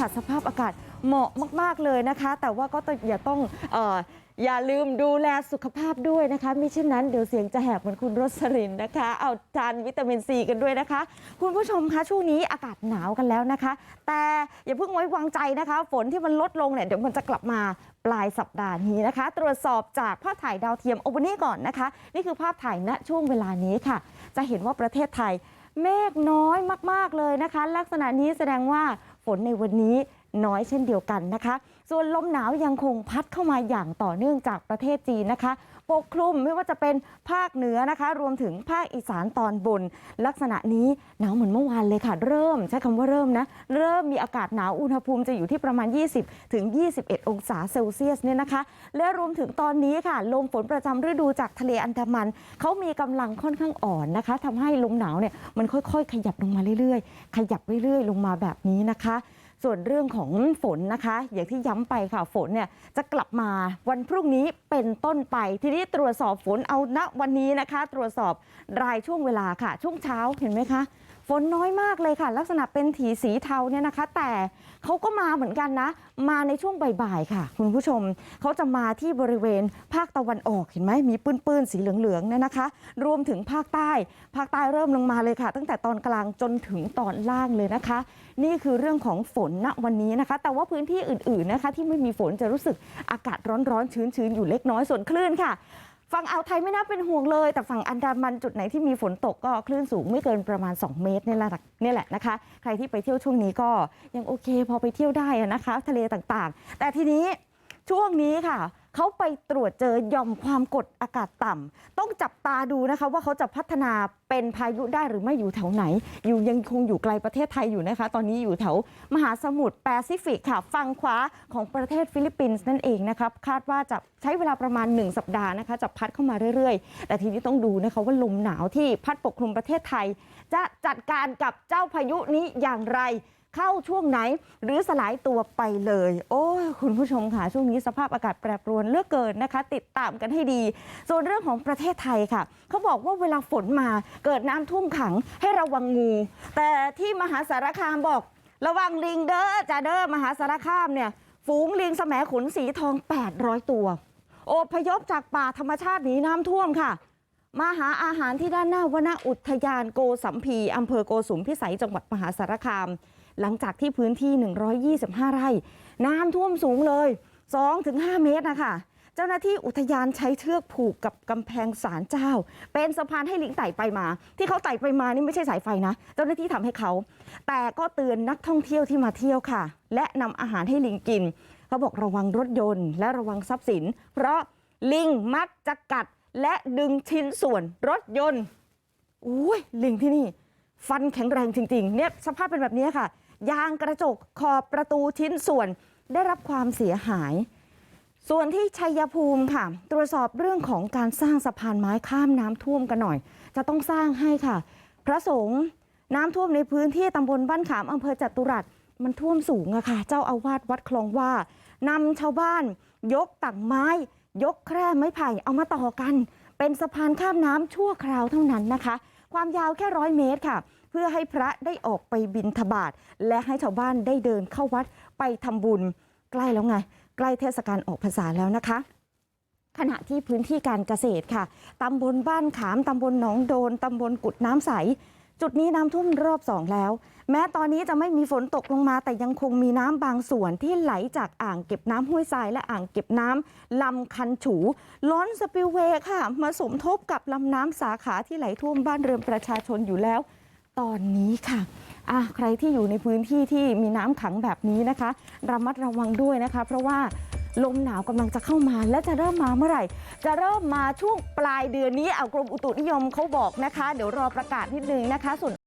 ค่ะสภาพอากาศเหมาะมาก ๆ เลยนะคะ แต่ว่าก็อย่าต้องอย่าลืมดูแลสุขภาพด้วยนะคะมิเช่นนั้นเดี๋ยวเสียงจะแหบเหมือนคุณรสรินนะคะ เอาทานวิตามินซีกันด้วยนะคะ คุณผู้ชมคะช่วงนี้อากาศหนาวกันแล้วนะคะ แต่อย่าเพิ่งไว้วางใจนะคะ ฝนที่มันลดลงเนี่ยเดี๋ยวมันจะกลับมาปลายสัปดาห์นี้นะคะ ตรวจสอบจากภาพถ่ายดาวเทียมโอวอร์นี่ก่อนนะคะ นี่คือภาพถ่ายณช่วงเวลานี้ค่ะ จะเห็นว่าประเทศไทยเมฆน้อยมาก ๆเลยนะคะ ลักษณะนี้แสดงว่า ฝนในวันนี้ น้อยเช่นเดียวกันนะคะส่วนลมหนาวยังคงพัดเข้ามาอย่างต่อเนื่องจากประเทศจีนนะคะปกคลุมไม่ว่าจะเป็นภาคเหนือนะคะรวมถึงภาคอีสานตอนบน ลักษณะนี้หนาวเหมือนเมื่อวานเลยค่ะ เริ่มใช้คำว่าเริ่มนะเริ่มมีอากาศหนาวอุณหภูมิจะอยู่ที่ประมาณ 20 ถึง 21 องศาเซลเซียสเนี่ยนะคะ และรวมถึงตอนนี้ค่ะ ลมฝนประจำฤดูจากทะเลอันดามันเขามีกำลังค่อนข้างอ่อนนะคะทำให้ลมหนาวเนี่ยมันค่อยๆ ขยับลงมาเรื่อยๆ ขยับเรื่อยๆ ลงมาแบบนี้นะคะ ส่วนเรื่องของฝนนะคะอย่างที่ย้ำไปค่ะฝนเนี่ยจะกลับมาวันพรุ่งนี้เป็นต้นไปทีนี้ตรวจสอบฝนเอาณวันนี้นะคะตรวจสอบรายช่วงเวลาค่ะช่วงเช้าเห็นไหมคะ ฝนน้อยมากเลยค่ะ ลักษณะเป็นถีสีเทาเนี่ยนะคะ แต่เขาก็มาเหมือนกันนะ มาในช่วงบ่ายๆค่ะ คุณผู้ชมเขาจะมาที่บริเวณภาคตะวันออกเห็นไหมมีปื้นๆสีเหลืองๆเนี่ยนะคะ รวมถึงภาคใต้ ภาคใต้เริ่มลงมาเลยค่ะ ตั้งแต่ตอนกลางจนถึงตอนล่างเลยนะคะ นี่คือเรื่องของฝนณวันนี้นะคะ แต่ว่าพื้นที่อื่นๆนะคะ ที่ไม่มีฝนจะรู้สึกอากาศร้อนๆชื้นๆอยู่เล็กน้อยส่วนคลื่นค่ะ ฝั่งอ่าวไทยไม่น่าเป็นห่วงเลยแต่ฝั่งอันดามันจุดไหนที่มีฝนตกก็คลื่นสูงไม่เกินประมาณ2เมตรนี่แหละนี่แหละนะคะ ใครที่ไปเที่ยวช่วงนี้ก็ยังโอเคพอไปเที่ยวได้นะคะ ทะเลต่างๆแต่ทีนี้ช่วงนี้ค่ะ เขาไปตรวจเจอย่อมความกดอากาศต่ำต้องจับตาดูนะคะว่าเขาจะพัฒนาเป็นพายุได้หรือไม่อยู่แถวไหนอยู่ยังคงอยู่ไกลประเทศไทยอยู่นะคะตอนนี้อยู่แถวมหาสมุทรแปซิฟิกค่ะฝั่งขวาของประเทศฟิลิปปินส์นั่นเองนะคะคาดว่าจะใช้เวลาประมาณ 1 สัปดาห์นะคะจะพัดเข้ามาเรื่อยๆ แต่ทีนี้ต้องดูนะคะว่าลมหนาวที่พัดปกคลุมประเทศไทย จะจัดการกับเจ้าพายุนี้อย่างไร เข้าช่วงไหนหรือสลายตัวไปเลยโอ้ยคุณผู้ชมค่ะช่วงนี้สภาพอากาศแปรปรวนเหลือกเกินนะคะ ติดตามกันให้ดี ส่วนเรื่องของประเทศไทยค่ะ เขาบอกว่าเวลาฝนมาเกิดน้ำท่วมขังให้ระวังงู แต่ที่มหาสารคามบอกระวังลิงเด้อจ้าเด้อมหาสารคามเนี่ยฝูงลิงแสมขนสีทอง 800 ตัวโอพยพจากป่าธรรมชาติหนีน้ำท่วมค่ะ มาหาอาหารที่ด้านหน้าวนาอุทยานโกสัมพีอำเภอโกสุมพิสัยจังหวัดมหาสารคาม หลังจากที่พื้นที่ 125 ไร่ น้ำท่วมสูงเลย 2-5 เมตรนะคะเจ้าหน้าที่อุทยานใช้เชือกผูกกับกำแพงศาลเจ้า เป็นสะพานให้ลิงไต่ไปมา ที่เขาไต่ไปมานี่ไม่ใช่สายไฟนะ เจ้าหน้าที่ทำให้เขา แต่ก็เตือนนักท่องเที่ยวที่มาเที่ยวค่ะ และนำอาหารให้ลิงกิน เขาบอกระวังรถยนต์ และระวังทรัพย์สิน เพราะลิงมักจะกัดและดึงชิ้นส่วนรถยนต์อุ้ยลิงที่นี่ ฟันแข็งแรงจริงๆเนี่ยสภาพเป็นแบบนี้ค่ะยางกระจกขอบประตูชิ้นส่วนได้รับความเสียหายส่วนที่ชัยภูมิค่ะ ตรวจสอบเรื่องของการสร้างสะพานไม้ข้ามน้ำท่วมกันหน่อย จะต้องสร้างให้ค่ะ พระสงฆ์น้ำท่วมในพื้นที่ตำบลบ้านขามอำเภอจตุรัสมันท่วมสูงอะค่ะ เจ้าอาวาสวัดคลองว่านำชาวบ้าน ยกตักไม้ ยกแคร่ไม้ไผ่เอามาต่อกัน เป็นสะพานข้ามน้ำชั่วคราวเท่านั้นนะคะ ความยาวแค่ร้อยเมตรค่ะเพื่อให้พระได้ออกไปบินทบาทและให้ชาวบ้านได้เดินเข้าวัดไปทำบุญใกล้แล้วไงใกล้เทศกาลออกพรรษาแล้วนะคะ ขณะที่พื้นที่การเกษตรค่ะตำบลบ้านขามตำบลหนองโดนตำบลกุดน้ำใส จุดนี้น้ำท่วมรอบสองแล้วแม้ตอนนี้จะไม่มีฝนตกลงมาแต่ยังคงมีน้ำบางส่วนที่ไหลจากอ่างเก็บน้ำห้วยทรายและอ่างเก็บน้ำลำคันฉูล้นสปิลเวย์ค่ะมาสมทบกับลำน้ำสาขาที่ไหลท่วมบ้านเรือนประชาชนอยู่แล้ว ตอนนี้ค่ะอะใครที่อยู่ในพื้นที่ที่มีน้ำขังแบบนี้นะคะ ระมัดระวังด้วยนะคะ เพราะว่า ลมหนาวกำลังจะเข้ามาและจะเริ่มมาเมื่อไหร่จะเริ่มมาช่วงปลายเดือนนี้เอากรมอุตุนิยมเขาบอกนะคะเดี๋ยวรอประกาศนิดนึงนะคะส่วน